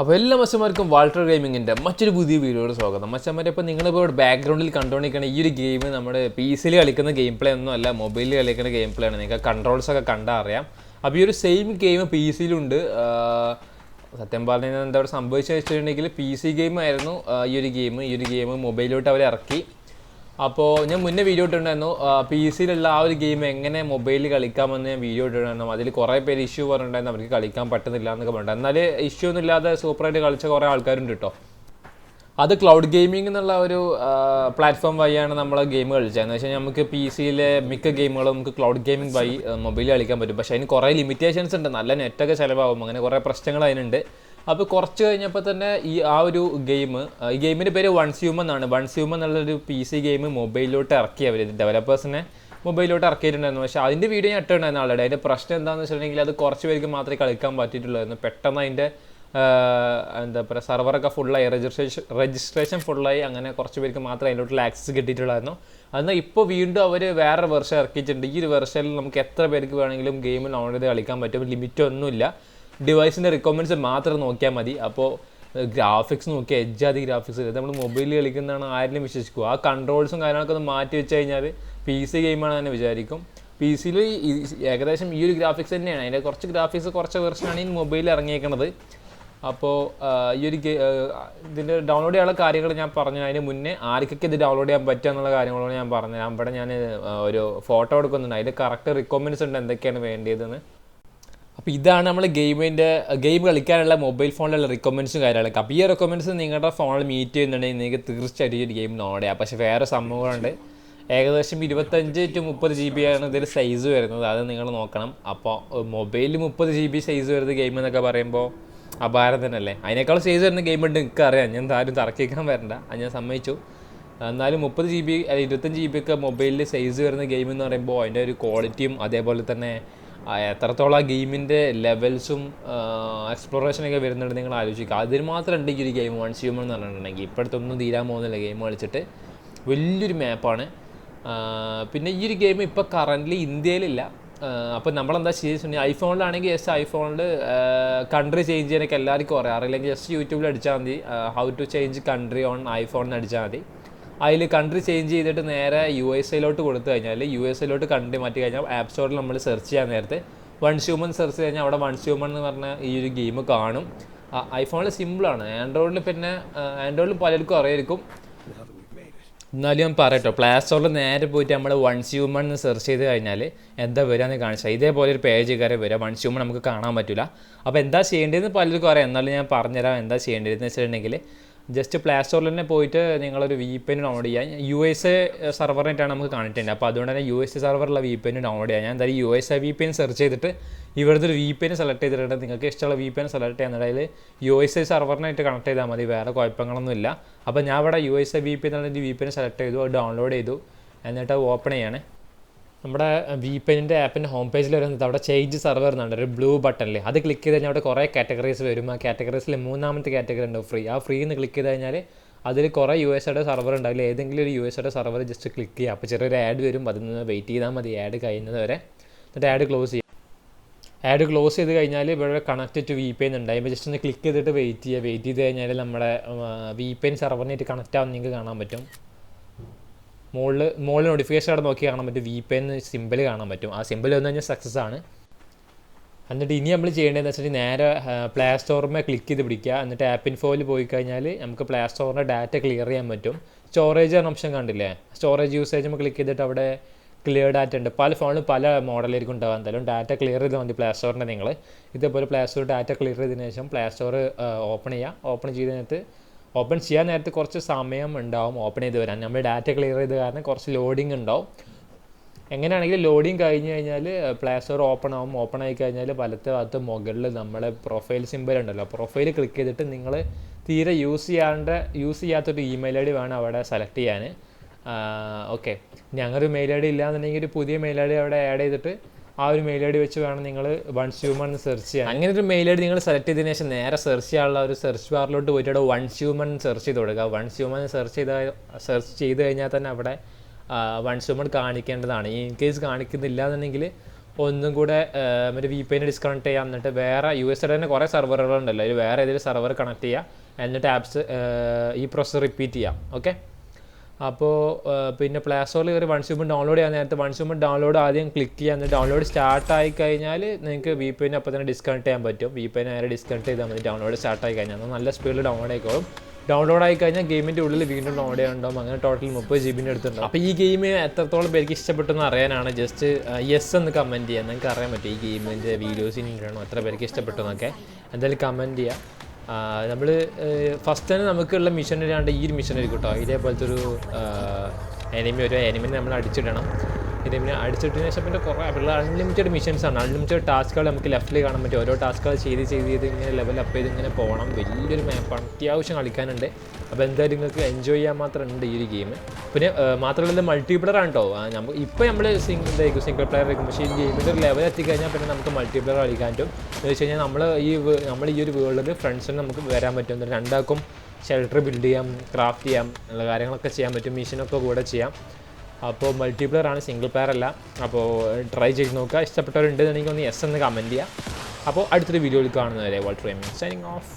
അപ്പോൾ എല്ലാ മച്ചന്മാർക്കും വാൾട്ടർ ഗെയിമിങ്ങിന്റെ മറ്റൊരു പുതിയ വീഡിയോയുടെ സ്വാഗതം. മച്ചന്മാരെ ഇപ്പോൾ നിങ്ങളിപ്പോൾ ഇവിടെ ബാക്ക്ഗ്രൗണ്ടിൽ കണ്ടുകൊണ്ടിരിക്കുന്ന ഈ ഒരു ഗെയിം നമ്മുടെ പി സിയിൽ കളിക്കുന്ന ഗെയിം പ്ലേ ഒന്നും അല്ല മൊബൈലിൽ കളിക്കുന്ന ഗെയിം പ്ലേ ആണ്. നിങ്ങൾക്ക് കൺട്രോൾസ് ഒക്കെ കണ്ടാൽ അറിയാം. അപ്പോൾ ഈ ഒരു സെയിം ഗെയിം പി സിയിലുണ്ട് സത്യം പറഞ്ഞാൽ എന്താ പറയുക സംഭവിച്ചു വെച്ചിട്ടുണ്ടെങ്കിൽ പി സി ഗെയിം ആയിരുന്നു ഈ ഒരു ഗെയിം ഈ ഒരു ഗെയിം മൊബൈലിലോട്ട് അവർ ഇറക്കി. അപ്പോൾ ഞാൻ മുന്നേ വീഡിയോ ഇട്ടിട്ടുണ്ടായിരുന്നു. പി സിയിലുള്ള ആ ഒരു ഗെയിം എങ്ങനെ മൊബൈലിൽ കളിക്കാമെന്ന് ഞാൻ വീഡിയോ ഇട്ടിട്ടുണ്ടായിരുന്നു. അതിൽ കുറേ പേര് ഇഷ്യൂ പറഞ്ഞിട്ടുണ്ടായിരുന്നു. അവർക്ക് കളിക്കാൻ പറ്റുന്നില്ല എന്നൊക്കെ പറഞ്ഞിട്ട്. എന്നാൽ ഇഷ്യൂ ഒന്നും ഇല്ലാതെ സൂപ്പറായിട്ട് കളിച്ച കുറേ ആൾക്കാരുണ്ട് കേട്ടോ അത് ക്ലൗഡ് ഗെയിമിംഗ് എന്നുള്ള ഒരു പ്ലാറ്റ്ഫോം വഴിയാണ് നമ്മൾ ഗെയിം കളിച്ചത്. എന്ന് വെച്ചാൽ നമുക്ക് പി സിയിലെ മിക്ക ഗെയിമുകളും നമുക്ക് ക്ലൗഡ് ഗെയിമിംഗ് വഴി മൊബൈലിൽ കളിക്കാൻ പറ്റും. പക്ഷേ അതിന് കുറേ ലിമിറ്റേഷൻസ് ഉണ്ട്. നല്ല നെറ്റൊക്കെ ചിലവാകും. അങ്ങനെ കുറേ പ്രശ്നങ്ങൾ അതിനുണ്ട്. അപ്പോൾ കുറച്ച് കഴിഞ്ഞപ്പോൾ തന്നെ ഈ ആ ഒരു ഗെയിം ഈ ഗെയിമിന്റെ പേര് വൺസ് ഹ്യൂമൻ എന്നാണ്. വൺസ് ഹ്യൂമൻ എന്നുള്ളൊരു പി സി ഗെയിം മൊബൈലിലോട്ട് ഇറക്കി അവർ ഡെവലപ്പേഴ്സിനെ മൊബൈലിലോട്ട് ഇറക്കിയിട്ടുണ്ടായിരുന്നു. പക്ഷേ അതിന്റെ വീഡിയോ ഞാൻ ഇട്ടിട്ടുണ്ടായിരുന്നു ആളുടെ അതിന്റെ പ്രശ്നം എന്താണെന്ന് വെച്ചിട്ടുണ്ടെങ്കിൽ അത് കുറച്ച് പേർക്ക് മാത്രമേ കളിക്കാൻ പറ്റിയിട്ടുള്ളായിരുന്നു. പെട്ടെന്ന് അതിന്റെ എന്താ പറയുക സെർവറൊക്കെ ഫുള്ളായി രജിസ്ട്രേഷൻ രജിസ്ട്രേഷൻ ഫുള്ളായി അങ്ങനെ കുറച്ച് പേർക്ക് മാത്രമേ അതിലോട്ടുള്ള ആക്സസ് കിട്ടിയിട്ടുള്ളായിരുന്നു. എന്നാൽ ഇപ്പോൾ വീണ്ടും അവർ വേറെ വെർഷൻ ഇറക്കിയിട്ടുണ്ട്. ഈ ഒരു വെർഷനിൽ നമുക്ക് എത്ര പേർക്ക് വേണമെങ്കിലും ഗെയിം ഡൗൺലോഡ് ചെയ്ത് കളിക്കാൻ പറ്റും. ലിമിറ്റ് ഒന്നുമില്ല. ഡിവൈസിന്റെ റിക്വയർമെന്റ്സ് മാത്രം നോക്കിയാൽ മതി. അപ്പോൾ ഗ്രാഫിക്സ് നോക്കി എജ്ജാതി ഗ്രാഫിക്സ് നമ്മൾ മൊബൈലിൽ കളിക്കുന്നതാണ് ആരെങ്കിലും വിശ്വസിക്കുക. ആ കൺട്രോൾസും കാര്യങ്ങളൊക്കെ ഒന്ന് മാറ്റി വെച്ച് കഴിഞ്ഞാൽ പി സി ഗെയിമാണ് തന്നെ വിചാരിക്കും. പി സിയിൽ ഏകദേശം ഈ ഒരു ഗ്രാഫിക്സ് തന്നെയാണ്. അതിന്റെ കുറച്ച് ഗ്രാഫിക്സ് കുറച്ച് വെർഷനാണ് ഈ മൊബൈലിൽ ഇറങ്ങിയേക്കുന്നത് അപ്പോൾ ഈ ഒരു ഇതിന്റെ ഡൗൺലോഡ് ചെയ്യാനുള്ള കാര്യങ്ങൾ ഞാൻ പറഞ്ഞു. അതിന് മുന്നേ ആർക്കൊക്കെ ഇത് ഡൗൺലോഡ് ചെയ്യാൻ പറ്റുക എന്നുള്ള കാര്യങ്ങളോട് ഞാൻ പറഞ്ഞു. ഇവിടെ ഞാൻ ഒരു ഫോട്ടോ എടുക്കുന്നുണ്ട്. അതിൽ കറക്റ്റ് റിക്വയർമെന്റ്സ് ഉണ്ട് എന്തൊക്കെയാണ് വേണ്ടിയതെന്ന്. അപ്പോൾ ഇതാണ് നമ്മൾ ഗെയിമിന്റെ ഗെയിം കളിക്കാനുള്ള മൊബൈൽ ഫോണിലുള്ള റിക്വയർമെന്റ്സും കാര്യങ്ങളൊക്കെ. അപ്പോൾ ഈ റെക്കമെൻസ് നിങ്ങളുടെ ഫോണിൽ മീറ്റ് ചെയ്യുന്നുണ്ടെങ്കിൽ നിങ്ങൾക്ക് തീർച്ചയായിട്ടും ഒരു ഗെയിം നോടിയാ പക്ഷേ വേറെ സംഭവങ്ങളുണ്ട്. ഏകദേശം ഇരുപത്തഞ്ച് ടു മുപ്പത് ജി ബി ആണ് ഇതിൽ സൈസ് വരുന്നത്. അത് നിങ്ങൾ നോക്കണം. അപ്പോൾ മൊബൈലിൽ മുപ്പത് ജി ബി സൈസ് വരുന്ന ഗെയിം എന്നൊക്കെ പറയുമ്പോൾ അപാരം തന്നെയല്ലേ? അതിനേക്കാൾ സൈസ് വരുന്ന ഗെയിം ഉണ്ട് നിങ്ങൾക്ക് അറിയാം. ഞാൻ ആരും തർക്കിക്കാൻ വരണ്ട. അത് ഞാൻ സമ്മതിച്ചു. എന്നാലും മുപ്പത് ജി ബി ഇരുപത്തഞ്ച് ജി ബി ഒക്കെ മൊബൈലിൽ സൈസ് വരുന്ന ഗെയിം എന്ന് പറയുമ്പോൾ അതിന്റെ ഒരു ക്വാളിറ്റിയും അതേപോലെ തന്നെ എത്രത്തോളം ആ ഗെയിമിന്റെ ലെവൽസും എക്സ്പ്ലോറേഷനൊക്കെ വരുന്നുണ്ട് നിങ്ങൾ ആലോചിക്കുക. അതിന് മാത്രം ഉണ്ടെങ്കിൽ ഒരു ഗെയിം വൺ ഹ്യൂമൻ എന്ന് പറഞ്ഞിട്ടുണ്ടെങ്കിൽ ഇപ്പോഴത്തൊന്നും തീരാൻ പോകുന്നില്ല ഗെയിം കളിച്ചിട്ട്. വലിയൊരു മാപ്പാണ്. പിന്നെ ഈ ഒരു ഗെയിം ഇപ്പോൾ കറന്റ്ലി ഇന്ത്യയിലില്ല. അപ്പോൾ നമ്മളെന്താ ചെയ്തിട്ടുണ്ടെങ്കിൽ ഐഫോണിലാണെങ്കിൽ ജസ്റ്റ് ഐഫോണിൽ കൺട്രി ചേഞ്ച് ചെയ്യാനൊക്കെ എല്ലാവർക്കും അറിയാം. അറിയില്ലെങ്കിൽ ജസ്റ്റ് യൂട്യൂബിൽ അടിച്ചാൽ മതി. How to change country on ഐഫോണിൽ അടിച്ചാൽ മതി. അതിൽ കൺട്രി ചേഞ്ച് ചെയ്തിട്ട് നേരെ യു എസ് ഐയിലോട്ട് കൊടുത്തു കഴിഞ്ഞാൽ യു എസ് ഐയിലോട്ട് കൺട്രി മാറ്റി കഴിഞ്ഞാൽ ആപ്പ് സ്റ്റോറിൽ നമ്മൾ സെർച്ച് ചെയ്യാൻ നേരത്തെ വൺ ഹ്യൂമൻ സെർച്ച് കഴിഞ്ഞാൽ അവിടെ വൺ ഹ്യൂമൻ എന്ന് പറഞ്ഞ ഈ ഒരു ഗെയിം കാണും. ഐഫോണിൽ സിമ്പിളാണ് ആൻഡ്രോയിഡിൽ പിന്നെ ആൻഡ്രോയിഡിൽ പലർക്കും അറിയായിരിക്കും. എന്നാലും ഞാൻ പറയട്ടോ പ്ലേ സ്റ്റോറിൽ നേരെ പോയിട്ട് നമ്മൾ വൺ ഹ്യൂമൺ എന്ന് സെർച്ച് ചെയ്ത് കഴിഞ്ഞാൽ എന്താ വരികയെന്ന് കാണിച്ചാൽ ഇതേപോലെ ഒരു പേജ് കയറി വരിക വൺ ഹ്യൂമൺ നമുക്ക് കാണാൻ പറ്റില്ല അപ്പോൾ എന്താ ചെയ്യേണ്ടതെന്ന് പലർക്കും അറിയാം. എന്നാലും ഞാൻ പറഞ്ഞുതരാം എന്താ ചെയ്യേണ്ടതെന്ന് വെച്ചിട്ടുണ്ടെങ്കിൽ ജസ്റ്റ് പ്ലേ സ്റ്റോറിൽ തന്നെ പോയിട്ട് നിങ്ങളൊരു വി പി എൻ ഡൗൺലോഡ് ചെയ്യാം. യു എസ് എ സെർവറിനായിട്ടാണ് നമുക്ക് കാണിക്കുന്നത് അപ്പോൾ അതുകൊണ്ട് തന്നെ യു എസ് എ സെർവറുള്ള വി പി എൻ ഡൗൺലോഡ് ചെയ്യാം. ഞാൻ എന്തായാലും U S A V P N search ചെയ്തിട്ട് ഇവിടുത്തെ ഒരു വി പി എൻ സെലക്ട് ചെയ്തിട്ടുണ്ട്. നിങ്ങൾക്ക് ഇഷ്ടമുള്ള വി പി എൻ സെലക്ട് ചെയ്യാൻ അതായത് യു എസ് എ സെർവറിനായിട്ട് കണക്ട് ചെയ്താൽ മതി. വേറെ കുഴപ്പങ്ങളൊന്നും ഇല്ല അപ്പോൾ ഞാൻ ഇവിടെ U S A V P എന്നുള്ള വി പി എൻ സെലക്ട് ചെയ്തു. ഡൗൺലോഡ് ചെയ്തു. എന്നിട്ട് ഓപ്പൺ ചെയ്യാണ്. നമ്മുടെ വി പെയിന്റെ ആപ്പിന്റെ ഹോം പേജിൽ വരുന്നത് അവിടെ ചേഞ്ച് സെർവർ എന്നുണ്ട് ഒരു ബ്ലൂ ബട്ടണിൽ അത് ക്ലിക്ക് ചെയ്ത് കഴിഞ്ഞാൽ അവിടെ കുറേ കാറ്റഗറീസ് വരും. ആ കാറ്റഗറീസിൽ മൂന്നാമത്തെ കാറ്റഗറി ഉണ്ട് ഫ്രീ ആ ഫ്രീ എന്ന് ക്ലിക്ക് ചെയ്ത് കഴിഞ്ഞാൽ അതിൽ കുറേ യു എസ് ഐയുടെ സെർവർ ഉണ്ട് അതിൽ ഏതെങ്കിലും ഒരു യു എസ് ഐയുടെ സെർവർ ജസ്റ്റ് ക്ലിക്ക് ചെയ്യുക അപ്പോൾ ചെറിയൊരു ആഡ് വരും. അതിൽ നിന്ന് വെയിറ്റ് ചെയ്താൽ മതി. ആഡ് കഴിയുന്നത് വരെ. എന്നിട്ട് ആഡ് ക്ലോസ് ചെയ്യുക ആഡ് ക്ലോസ് ചെയ്ത് കഴിഞ്ഞാൽ ഇവിടെ connect to V P N അതിപ്പോൾ ജസ്റ്റ് ഒന്ന് ക്ലിക്ക് ചെയ്തിട്ട് വെയിറ്റ് ചെയ്യുക വെയിറ്റ് ചെയ്ത് കഴിഞ്ഞാൽ നമ്മുടെ വി പെയിൻ സെർവറിനായിട്ട് കണക്റ്റ് ആവുന്ന നിങ്ങൾക്ക് കാണാൻ പറ്റും. മുകളിൽ മുകളിൽ നോട്ടിഫിക്കേഷൻ അവിടെ നോക്കി കാണാൻ പറ്റും. വി പി എന്ന് സിമ്പിൾ കാണാൻ പറ്റും. ആ സിമ്പിൾ വന്നു കഴിഞ്ഞാൽ സക്സസ് ആണ്. എന്നിട്ട് ഇനി നമ്മൾ ചെയ്യേണ്ടതെന്ന് വെച്ചിട്ടുണ്ടെങ്കിൽ നേരെ പ്ലേ സ്റ്റോറിമേ ക്ലിക്ക് ചെയ്ത് പിടിക്കുക. എന്നിട്ട് ആപ്പ് ഇൻഫോയിൽ പോയി കഴിഞ്ഞാൽ നമുക്ക് പ്ലേ സ്റ്റോറിന്റെ ഡാറ്റ ക്ലിയർ ചെയ്യാൻ പറ്റും. സ്റ്റോറേജ് എന്ന ഓപ്ഷൻ കണ്ടില്ലേ? സ്റ്റോറേജ് യൂസേജ് നമ്മൾ ക്ലിക്ക് ചെയ്തിട്ട് അവിടെ ക്ലിയർ ഡാറ്റ ഉണ്ട്. പല ഫോണിലും പല മോഡലായിരിക്കും ഉണ്ടാകുക എന്തായാലും ഡാറ്റ ക്ലിയർ ചെയ്താൽ മതി പ്ലേ സ്റ്റോറിന്റെ നിങ്ങൾ ഇതേപോലെ പ്ലേ സ്റ്റോർ ഡാറ്റ ക്ലിയർ ചെയ്തതിന് ശേഷം പ്ലേ സ്റ്റോർ ഓപ്പൺ ചെയ്യുക. ഓപ്പൺ ചെയ്ത് കഴിഞ്ഞിട്ട് ഓപ്പൺ ചെയ്യാൻ നേരത്തെ കുറച്ച് സമയം ഉണ്ടാവും ഓപ്പൺ ചെയ്ത് വരാൻ. നമ്മൾ ഡാറ്റ ക്ലിയർ ചെയ്ത് കാരണം കുറച്ച് ലോഡിംഗ് ഉണ്ടാവും. എങ്ങനെയാണെങ്കിലും ലോഡിങ് കഴിഞ്ഞ് കഴിഞ്ഞാൽ പ്ലേ സ്റ്റോർ ഓപ്പൺ ആവും. ഓപ്പൺ ആയി കഴിഞ്ഞാൽ വലത്തെ ഭാഗത്ത് മുകളിൽ നമ്മളെ പ്രൊഫൈൽ സിമ്പിൾ ഉണ്ടല്ലോ. പ്രൊഫൈൽ ക്ലിക്ക് ചെയ്തിട്ട് നിങ്ങൾ തീരെ യൂസ് ചെയ്യാണ്ട് യൂസ് ചെയ്യാത്തൊരു ഇമെയിൽ ഐ ഡി വേണം അവിടെ സെലക്ട് ചെയ്യാൻ ഓക്കെ ഞങ്ങളൊരു മെയിൽ ഐ ഡി ഇല്ലാന്നുണ്ടെങ്കിൽ ഒരു പുതിയ മെയിൽ ഐ ഡി അവിടെ ആഡ് ചെയ്തിട്ട് ആ ഒരു മെയിൽ ഐ ഡി വെച്ച് വേണം നിങ്ങൾ വൺ ഹ്യൂമൻ സെർച്ച് ചെയ്യാൻ. അങ്ങനെ ഒരു മെയിൽ ഐ ഡി നിങ്ങൾ സെലക്ട് ചെയ്തതിന് ശേഷം നേരെ സെർച്ച് ചെയ്യാനുള്ള ഒരു സെർച്ച് ബാറിലോട്ട് പോയിട്ട് അവിടെ വൺ ഹ്യൂമൻ സെർച്ച് ചെയ്ത് കൊടുക്കുക. വൺ ഹ്യൂമൻ സെർച്ച് ചെയ്ത സെർച്ച് ചെയ്ത് കഴിഞ്ഞാൽ തന്നെ അവിടെ വൺ ഹ്യൂമൻ കാണിക്കേണ്ടതാണ്. ഇൻ കേസ് കാണിക്കുന്നില്ല എന്നുണ്ടെങ്കിൽ ഒന്നും കൂടെ മറ്റേ വി പി ഡിസ്കണക്ട് ചെയ്യുക എന്നിട്ട് വേറെ യു എസ് തന്നെ കുറേ സെർവറുകളുണ്ടല്ലോ അതിൽ വേറെ ഏതെങ്കിലും സെർവർ കണക്ട് ചെയ്യുക. എന്നിട്ട് ആപ്സ് ഈ പ്രോസസ്സ് റിപ്പീറ്റ് ചെയ്യാം. ഓക്കെ അപ്പോൾ പിന്നെ പ്ലേ സ്റ്റോറിൽ കയറി വൺ സ്യൂമൻ ഡൗൺലോഡ് ചെയ്യാൻ നേരത്തെ വൺ സ്യൂമൻ ഡൗൺലോഡ് ആദ്യം ക്ലിക്ക് ചെയ്യാൻ ഡൗൺലോഡ് സ്റ്റാർട്ട് ആയി കഴിഞ്ഞാൽ നിങ്ങൾക്ക് വി പി എൻ അപ്പോൾ തന്നെ ഡിസ്കണക്ട് ചെയ്യാൻ പറ്റും. വി പി എൻ നേരെ ഡിസ്കണക്ട് ചെയ്താൽ മതി. ഡൗൺലോഡ് സ്റ്റാർട്ട് ആയി കഴിഞ്ഞാൽ നല്ല സ്പീഡിൽ ഡൗൺലോഡ് ആയിക്കോളും. ഡൗൺലോഡ് ആയി കഴിഞ്ഞാൽ ഗെയിമിന്റെ ഉള്ളിൽ വീണ്ടും ഡൗൺലോഡ് ചെയ്യാനുണ്ടാവും അങ്ങനെ ടോട്ടൽ മുപ്പത് ജി ബിന്റെ അടുത്തുണ്ടാവും അപ്പോൾ ഈ ഗെയിം എത്രത്തോളം പേർക്ക് ഇഷ്ടപ്പെട്ടെന്ന് അറിയാനാണ് ജസ്റ്റ് യെസ് എന്ന് കമന്റ് ചെയ്യാം. നിങ്ങൾക്ക് അറിയാൻ പറ്റും ഈ ഗെയിമിന്റെ വീഡിയോസിന്റെ എത്ര പേർക്ക് ഇഷ്ടപ്പെട്ടു എന്നൊക്കെ എന്തായാലും കമന്റ് ചെയ്യുക നമ്മൾ ഫസ്റ്റ് തന്നെ നമുക്കുള്ള മിഷൻ ഇല്ലാണ്ട് ഈ ഒരു മിഷൻ കേട്ടോ ഇതേപോലത്തെ ഒരു എനിമി ഒരു എനിമിനെ നമ്മൾ അടിച്ചിടണം എനിമിനെ അടിച്ചിട്ടതിന് ശേഷം പിന്നെ കുറേ പിള്ളേർ അൺലിമിറ്റഡ് മിഷൻസ് ആണ്. അൺലിമിറ്റഡ് ടാസ്കുകൾ നമുക്ക് ലെഫ്റ്റിൽ കാണാൻ പറ്റും. ഓരോ ടാസ്കുകൾ ചെയ്ത് ചെയ്ത് ചെയ്ത് ഇങ്ങനെ ലെവൽ അപ്പ് ചെയ്ത് ഇങ്ങനെ പോകണം. വലിയൊരു മാപ്പാണ് അത്യാവശ്യം കളിക്കാനുണ്ട്. അപ്പോൾ എന്തായാലും നിങ്ങൾക്ക് എൻജോയ് ചെയ്യാൻ മാത്രം ഉണ്ട് ഈ ഒരു ഗെയിം പിന്നെ മാത്രമല്ല മൾട്ടിപ്ലെയർ ആണ് കേട്ടോ നമുക്ക് ഇപ്പോൾ നമ്മൾ സിംഗിൾ ഇതായിരിക്കും സിംഗിൾ പ്ലെയർ ആയിരിക്കും. പക്ഷേ ഈ ഗെയിമിന്റെ ഒരു ലെവൽ എത്തിക്കഴിഞ്ഞാൽ പിന്നെ നമുക്ക് മൾട്ടിപ്ലെയർ കളിക്കാൻ പറ്റും. എന്ന് വെച്ച് കഴിഞ്ഞാൽ നമ്മൾ ഈ നമ്മൾ ഈ ഒരു വേൾഡിൽ ഫ്രണ്ട്സിന് നമുക്ക് വരാൻ പറ്റും. രണ്ടാക്കും ഷെൽട്ടർ ബിൽഡ് ചെയ്യാം ക്രാഫ്റ്റ് ചെയ്യാം കാര്യങ്ങളൊക്കെ ചെയ്യാൻ പറ്റും. മിഷനൊക്കെ കൂടെ ചെയ്യാം. അപ്പോൾ മൾട്ടിപ്ലെയർ ആണ് സിംഗിൾ പ്ലെയർ അല്ല. അപ്പോൾ ട്രൈ ചെയ്ത് നോക്കുക. ഇഷ്ടപ്പെട്ടവരുണ്ടെന്നുണ്ടെങ്കിൽ ഒന്ന് യെസ് എന്ന് കമന്റ് ചെയ്യുക. അപ്പോൾ അടുത്തൊരു വീഡിയോയിൽ കാണുന്നവരെ വാൾട്ടർ സൈനിങ് ഓഫ്